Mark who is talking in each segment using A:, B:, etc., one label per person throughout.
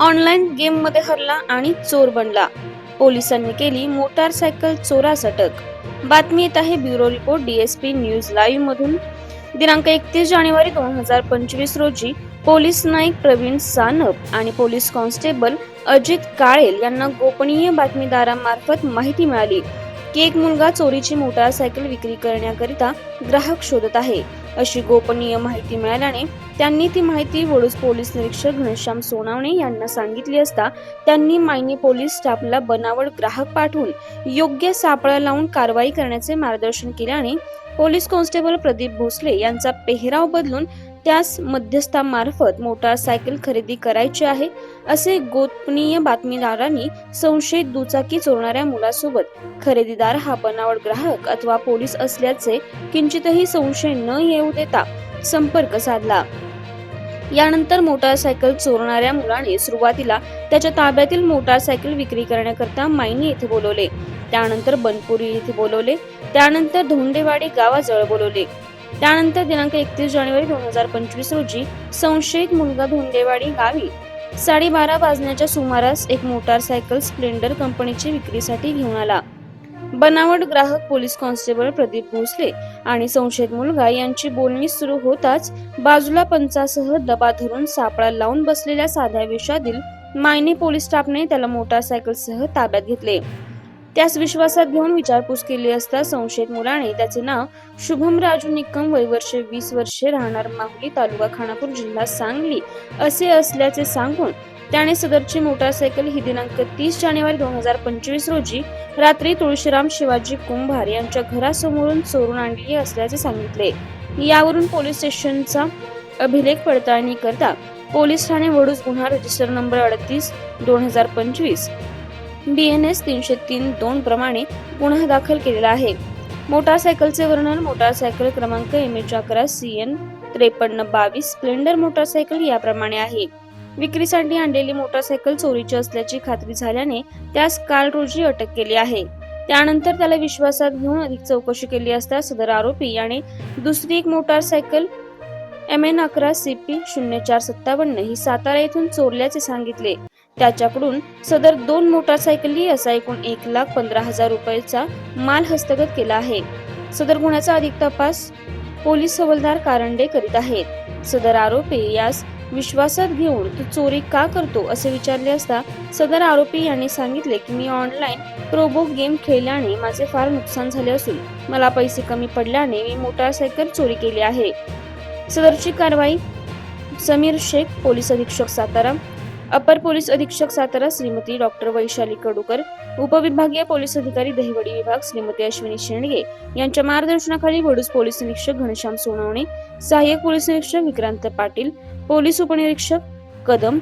A: Online गेममध्ये हरला आणि चोर बनला. पोलिसांनी केली मोटारसायकल चोरास अटक बातमी येत आहे bureau report DSP news live मधून. दिनांक एकतीस जानेवारी दोन हजार पंचवीस रोजी पोलीस नाईक प्रवीण सानप आणि पोलीस कॉन्स्टेबल अजित काळेल यांना गोपनीय बातमीदारांमार्फत माहिती मिळाली की एक मुलगा चोरीची मोटारसायकल विक्री करण्याकरिता ग्राहक शोधत आहे. अशी गोपनीय माहिती मिळाल्याने त्यांनी ती माहिती वडूज पोलीस निरीक्षक घनश्याम सोनावणे यांना सांगितली असता त्यांनी मायनी पोलीस स्टाफला बनावट ग्राहक पाठवून योग्य सापळा लावून कारवाई करण्याचे मार्गदर्शन केल्याने पोलीस कॉन्स्टेबल प्रदीप भोसले यांचा पेहराव बदलून त्यास मध्यस्थामार्फत मोटारसायकल खरेदी करायची आहे असे गोपनीय बातमीदारांनी संशयित दुचाकी चोरणाऱ्या मुलासोबत खरेदीदार हा बनावट ग्राहक अथवा पोलीस असल्याचे किंचितही संशय न येऊ देता संपर्क साधला. यानंतर मोटारसायकल चोरणाऱ्या मुलाने सुरुवातीला त्याच्या ताब्यातील मोटारसायकल विक्री करण्याकरता मायनी येथे बोलवले. त्यानंतर बनपुरी येथे बोलवले. त्यानंतर धोंडेवाडी गावाजवळ बोलवले. त्यानंतर दिनांक एकतीस जानेवारी दोन हजार पंचवीस रोजी संशयित मुलगा धोंडेवाडी गावी साडेबारा वाजण्याच्या सुमारास एक मोटारसायकल स्प्लेंडर कंपनीची विक्रीसाठी घेऊन आला. बनावट ग्राहक पोलीस कॉन्स्टेबल प्रदीप भोसले आणि संशयित मुलगा यांची बोलणी सुरू होताच बाजूला पंचासह दबा धरून सापळा लावून बसलेल्या साध्या वेशातील मायने पोलीस स्टाफने त्याला मोटारसायकलसह ताब्यात घेतले. त्यास विश्वासात घेऊन विचारपूस केली असता संशयित मुलाने त्याचे नाव शुभम राजू निकम वय वर्ष वीस वर्षे राहणार माहुली तालुका खानापूर जिल्हा सांगली असे असल्याचे सांगून त्याने सदरची मोटारसायकल ही दिनांक तीस जानेवारी दोन हजार पंचवीस रोजी रात्री तुळशीराम शिवाजी कुंभार यांच्या घरासमोरून चोरून आणली असल्याचे सांगितले. यावरून पोलीस स्टेशनचा अभिलेख पडताळणी करता पोलीस ठाणे वडूस गुन्हा रजिस्टर नंबर अडतीस दोन हजार पंचवीस बी एन एस तीनशे तीन दोन प्रमाणे गुन्हा दाखल केलेला आहे. मोटारसायकलचे वर्णन मोटारसायकल क्रमांक एम एच अकरा सी एन त्रेपन्न बावीस स्प्लेंडर मोटारसायकल याप्रमाणे आहे. विक्रीसाठी आणलेली मोटारसायकल चोरीची असल्याची खात्री झाल्याने त्यास काल रोजी अटक केली आहे. त्यानंतर त्याला विश्वासात घेऊन अधिक चौकशी केली असता सदर आरोपी याने दुसरी एक मोटारसायकल एम एन अकरा सी पी शून्य चार सत्तावन्न ही सातारा येथून चोरल्याचे सांगितले. त्याच्याकडून सदर दोन मोटारसायकली असा एकूण एक लाख पंधरा हजार रुपयाचा माल हस्तगत केला आहे. सदर गुन्ह्याचा अधिक तपास पोलीस हवालदार कारंडे करीत आहेत. सदर आरोपी यास विश्वासात घेऊन तू चोरी का करतो असे विचारले असता सदर आरोपी यांनी सांगितले की मी ऑनलाईन प्रोबो गेम खेळल्याने माझे फार नुकसान झाले असून मला पैसे कमी पडल्याने मी मोटारसायकल चोरी केली आहे. सदरची कारवाई. समीर शेख पोलीस अधीक्षक सातारा. अपर पोलीस अधीक्षक सातारा श्रीमती डॉक्टर वैशाली कडूकर. उपविभागीय पोलीस अधिकारी दहिवडी विभाग श्रीमती अश्विनी शेंडगे. यांच्या मार्गदर्शनाखाली वडूज पोलीस निरीक्षक घनश्याम सोनवणे. सहाय्यक पोलीस निरीक्षक विक्रांत पाटील. पोलीस उपनिरीक्षक कदम.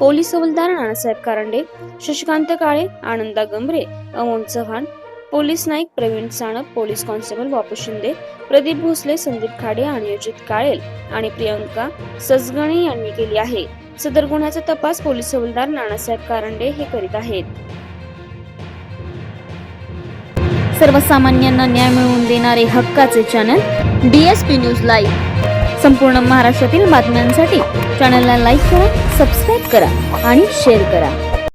A: पोलीस हवलदार नानासाहेब कारंडे. शशिकांत काळे आनंदा गंभरे अमोल चव्हाण. पोलीस नाईक प्रवीण साणप पोलीस कॉन्स्टेबल बापू शिंदे प्रदीप भोसले संदीप खाडे आणि अजित काळेल आणि प्रियंका सजगणे यांनी केली आहे. सदर गुन्ह्याचा तपास पोलीस हवालदार नानासाहेब कारंडे हे करीत आहेत. सर्वसामान्यांना न्याय मिळवून देणारे हक्काचे चॅनल डीएसपी न्यूज लाईव्ह संपूर्ण महाराष्ट्रातील बातम्यांसाठी चॅनलला लाईक करा सबस्क्राईब करा आणि शेअर करा.